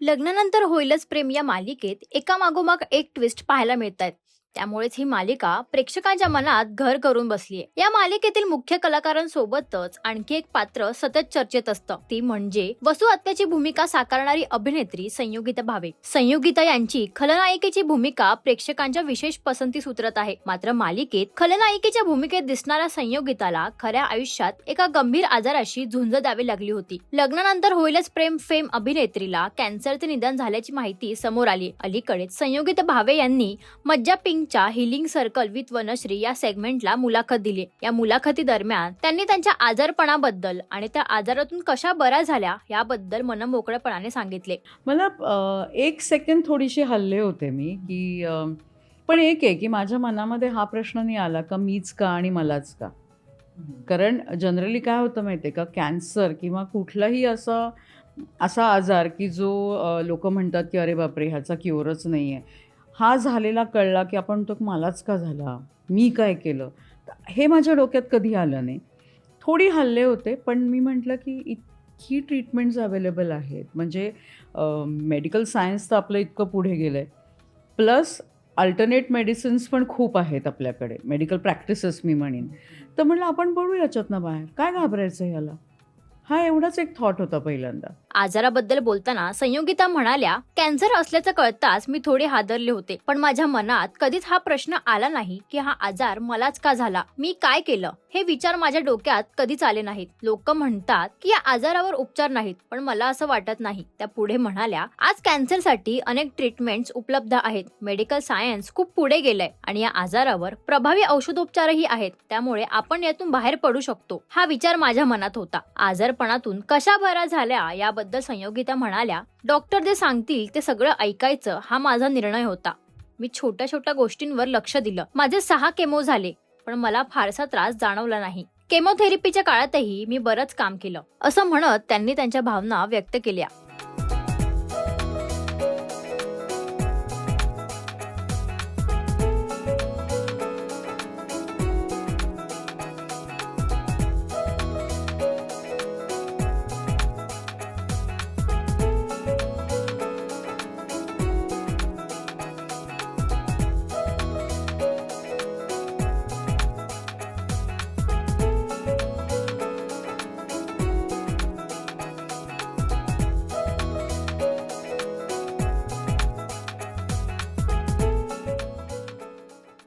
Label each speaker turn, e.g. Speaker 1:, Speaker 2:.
Speaker 1: लग्नानंतर होईलच प्रेम या मालिकेत एकामागोमाग एक ट्विस्ट पाहायला मिळत आहेत त्यामुळेच ही मालिका प्रेक्षकांच्या मनात घर करून बसलीये. या मालिकेतील मुख्य कलाकारांसोबतच आणखी एक पात्र सतत चर्चेत असतं. ती म्हणजे वसुहत्याची भूमिका साकारणारी अभिनेत्री संयोगिता भावे. संयोगिता यांची खलनायिकेची भूमिका प्रेक्षकांच्या विशेष पसंतीस उतरत आहे. मात्र मालिकेत खलनायिकेच्या भूमिकेत दिसणाऱ्या संयोगिताला खऱ्या आयुष्यात एका गंभीर आजाराशी झुंज द्यावी लागली होती. लग्नानंतर होईलच प्रेम फेम अभिनेत्रीला कॅन्सरचे निधन झाल्याची माहिती समोर आली अलीकडेच संयोगिता भावे यांनी मज्जा यांच्या हिलिंग सर्कल विथ वनश्री या सेगमेंटला मुलाखत दिली. या मुलाखती दरम्यान त्यांनी त्यांच्या आजारपणाबद्दल आणि त्या आजारातून कशा बऱ्या झाल्या याबद्दल मनमोकळेपणाने सांगितले.
Speaker 2: मला एक सेकंड थोडीशी हल्ले होते मी की पण एक आहे की माझ्या मनामध्ये हा प्रश्न नाही आला का मीच का आणि मलाच का? कारण जनरली काय होतं माहिती आहे का कॅन्सर किंवा कुठलाही असा असा आजार की जो लोक म्हणतात की अरे बापरे ह्याचा क्युअरच नाही आहे हा झालेला कळला की आपण तो मलाच का झाला? मी काय केलं? तर हे माझ्या डोक्यात कधी आलं नाही. थोडी हल्ले होते पण मी म्हटलं की इतकी ट्रीटमेंट्स अवेलेबल आहेत. म्हणजे मेडिकल सायन्स तर आपलं इतकं पुढे गेलं आहे प्लस अल्टरनेट मेडिसिन्स पण खूप आहेत आपल्याकडे. मेडिकल प्रॅक्टिसेस मी म्हणेन. तर म्हणलं आपण पडू याच्यातनं बाहेर. काय घाबरायचं ह्याला हा एवढाच एक थॉट होता पहिल्यांदा.
Speaker 1: आजाराबद्दल बोलताना संयोगिता म्हणाल्या कॅन्सर असल्याचं कळताच मी थोडे हादरले होते पण माझ्या मनात कधीच हा प्रश्न आला नाही की हा आजार मलाच का झाला? मी काय केलं हे विचार माझ्या डोक्यात कधीच आले नाहीत. लोक म्हणतात की या आजारावर उपचार नाहीत पण मला असं वाटत नाही. त्या पुढे म्हणाल्या आज कॅन्सरसाठी अनेक ट्रीटमेंट्स उपलब्ध आहेत. मेडिकल सायन्स खूप पुढे गेलंय आणि या आजारावर प्रभावी औषधोपचारही आहेत. त्यामुळे आपण यातून बाहेर पडू शकतो. हा विचार माझ्या मनात होता. आजारपणातून कशा बऱ्या झाल्या याबद्दल संयोगिता म्हणाल्या डॉक्टर जे सांगतील ते सगळं ऐकायचं हा माझा निर्णय होता. मी छोट्या छोट्या गोष्टींवर लक्ष दिलं. माझे सहा केमो झाले पण मला फारसा त्रास जाणवला नाही. केमोथेरपीच्या काळातही मी बरंच काम केलं. असं म्हणत त्यांनी त्यांच्या भावना व्यक्त केल्या.